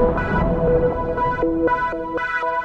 Thank you.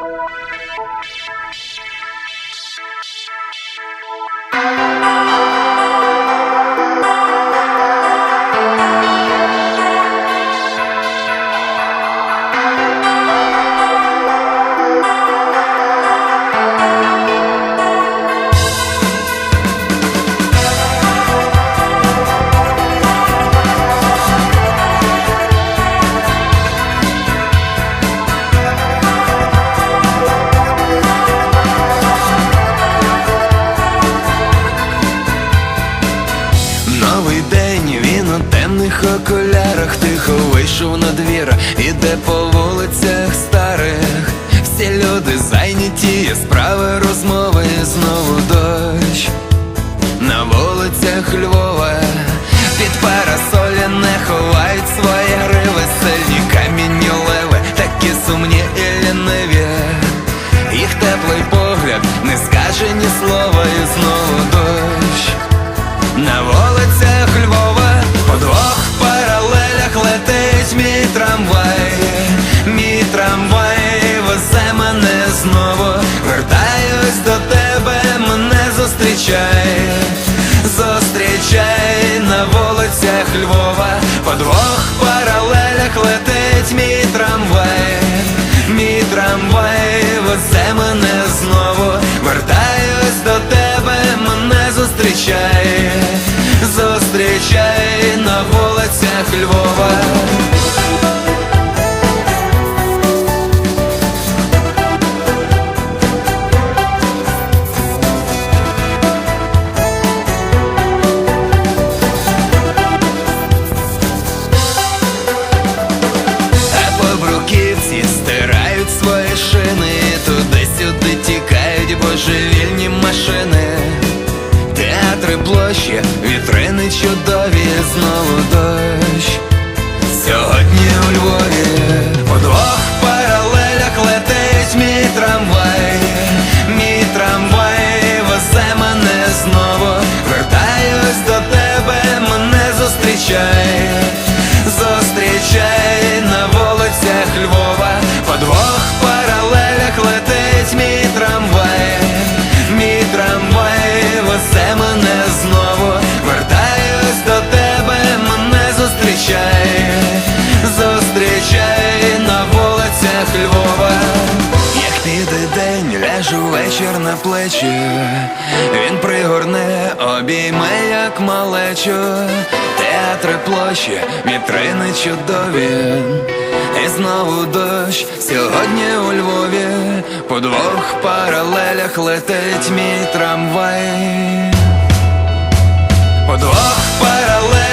Новий день, він у темних окулярах тихо вийшов на двір, іде по вулицях старих. Всі люди зайняті, є справи, розмови, знову дощ. На вулицях Львова під парасолі не ховають свої гриви, сильні камінні леви, такі сумні і ліниві. Їх теплий погляд не скаже ні слова, і знову вулицях Львова, по двох паралелях летить мій трамвай, площі, вітрини чудові, знову дощ. ляжу вечір на плечі, він пригорне, обійме, як малечу, театри площі, вітрини чудові, і знову дощ сьогодні у Львові, по двох паралелях летить мій трамвай, по двох паралелях.